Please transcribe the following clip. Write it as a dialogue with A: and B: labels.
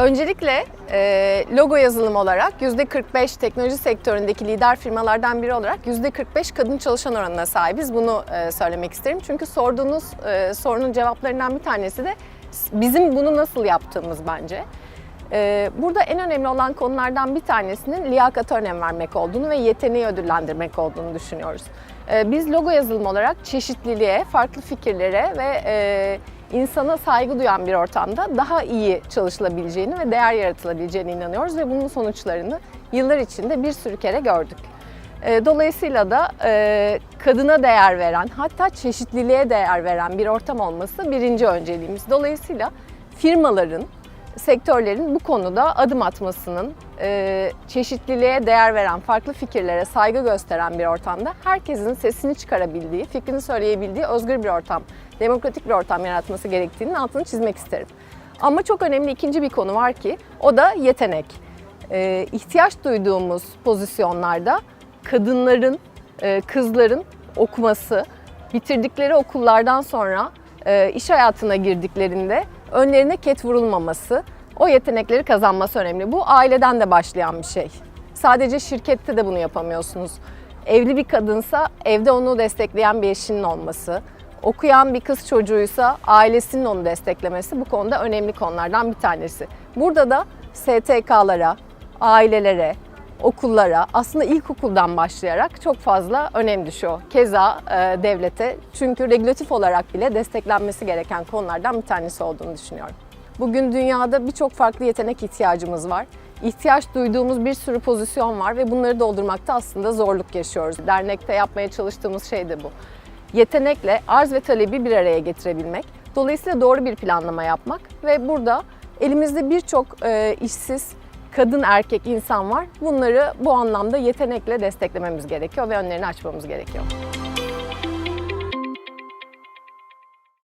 A: Öncelikle e, logo yazılım olarak %45 teknoloji sektöründeki lider firmalardan biri olarak %45 kadın çalışan oranına sahibiz. Bunu e, söylemek isterim. Çünkü sorduğunuz e, sorunun cevaplarından bir tanesi de bizim bunu nasıl yaptığımız bence. E, burada en önemli olan konulardan bir tanesinin liyakata önem vermek olduğunu ve yeteneği ödüllendirmek olduğunu düşünüyoruz. E, biz logo yazılım olarak çeşitliliğe, farklı fikirlere ve e, insana saygı duyan bir ortamda daha iyi çalışılabileceğini ve değer yaratılabileceğine inanıyoruz ve bunun sonuçlarını yıllar içinde bir sürü kere gördük. E, Dolayısıyla da e, kadına değer veren, hatta çeşitliliğe değer veren bir ortam olması birinci önceliğimiz. Dolayısıyla firmaların, sektörlerin bu konuda adım atmasının, e, çeşitliliğe değer veren, farklı fikirlere saygı gösteren bir ortamda herkesin sesini çıkarabildiği, fikrini söyleyebildiği özgür bir ortam, demokratik bir ortam yaratması gerektiğinin altını çizmek isterim. Ama çok önemli ikinci bir konu var ki o da yetenek. E, ihtiyaç duyduğumuz pozisyonlarda kadınların, e, kızların okuması, bitirdikleri okullardan sonra iş hayatına girdiklerinde önlerine ket vurulmaması, o yetenekleri kazanması önemli. Bu aileden de başlayan bir şey. Sadece şirkette de bunu yapamıyorsunuz. Evli bir kadınsa evde onu destekleyen bir eşinin olması, okuyan bir kız çocuğuysa ailesinin onu desteklemesi bu konuda önemli konulardan bir tanesi. Burada da STK'lara, ailelere, okullara aslında ilkokuldan başlayarak çok fazla önem düşüyor. Keza e, devlete çünkü regülatif olarak bile desteklenmesi gereken konulardan bir tanesi olduğunu düşünüyorum. Bugün dünyada birçok farklı yetenek ihtiyacımız var. İhtiyaç duyduğumuz bir sürü pozisyon var ve bunları doldurmakta aslında zorluk yaşıyoruz. Dernekte yapmaya çalıştığımız şey de bu. Yetenekle arz ve talebi bir araya getirebilmek. Dolayısıyla doğru bir planlama yapmak ve burada elimizde birçok e, işsiz kadın erkek insan var. Bunları bu anlamda yetenekle desteklememiz gerekiyor ve önlerini açmamız gerekiyor.